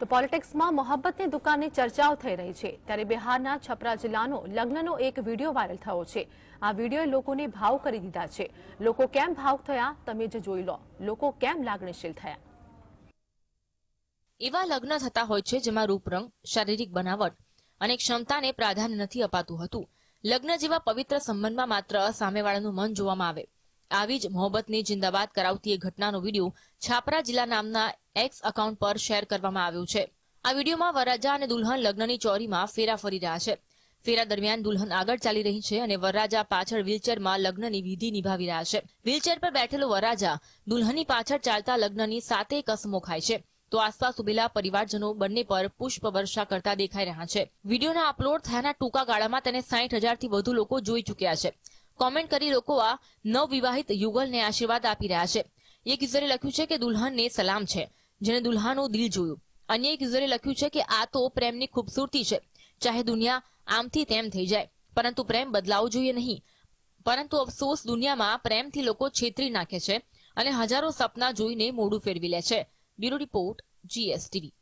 તો પોલિટિક્સમાં મોહબ્બતની દુકાનની ચર્ચાઓ થઈ રહી છે. ત્યારે બિહારના છપરા જિલ્લાનો લગ્નનો એક વીડિયો વાયરલ થયો છે. આ વિડીયોએ લોકોને ભાવ કરી દીધા છે. લોકો કેમ ભાવુક થયા, તમે જ જોઈ લો. લોકો કેમ લાગણીશીલ થયા? એવા લગ્ન થતા હોય છે જેમાં રૂપરંગ, શારીરિક બનાવટ અને ક્ષમતાને પ્રાધાન્ય નથી અપાતું હતું. લગ્ન જેવા પવિત્ર સંબંધમાં માત્ર સામેવાળાનું મન જોવામાં આવે. આવી જ મોહબ્બતની જિંદાબાદ કરાવતી એ ઘટનાનો વીડિયો છાપરા જિલ્લા નામના એક્સ એકાઉન્ટ પર શેર કરવામાં આવ્યો છે. આ વિડીયોમાં વરરાજા અને દુલ્હન લગ્નની ચોરીમાં ફેરા ફરી રહ્યા છે. ફેરા દરમિયાન દુલ્હન આગળ ચાલી રહી છે અને વરરાજા પાછળ વ્હીલચેરમાં લગ્નની વિધિ નિભાવી રહ્યા છે. વ્હીલચેર પર બેઠેલો વરરાજા દુલ્હનની પાછળ ચાલતા લગ્નની સાતે કસમો ખાય છે. તો આસપાસ ઉભેલા પરિવારજનો બંને પર પુષ્પ વર્ષા કરતા દેખાઈ રહ્યા છે. વિડીયોના અપલોડ થયાના ટૂંકા ગાળામાં તેને સાઠ હજારથી વધુ લોકો જોઈ ચૂક્યા છે. કોમેન્ટ કરી લોકો આ નવવિવાહિત યુગલને આશીર્વાદ આપી રહ્યા છે. એક યુઝરે લખ્યું છે કે દુલ્હનને સલામ છે જેને દુલ્હાનું દિલ જોયું. અન્ય એક યુઝરે લખ્યું છે કે આ તો પ્રેમની ખૂબસૂરતી છે. ચાહે દુનિયા આમથી તેમ થઈ જાય, પરંતુ પ્રેમ બદલાવો જોઈએ નહીં. પરંતુ અફસોસ દુનિયામાં પ્રેમથી લોકો છેતરી નાખે છે અને હજારો સપના જોઈને મોડું ફેરવી લે છે. Bureau report, GSTV.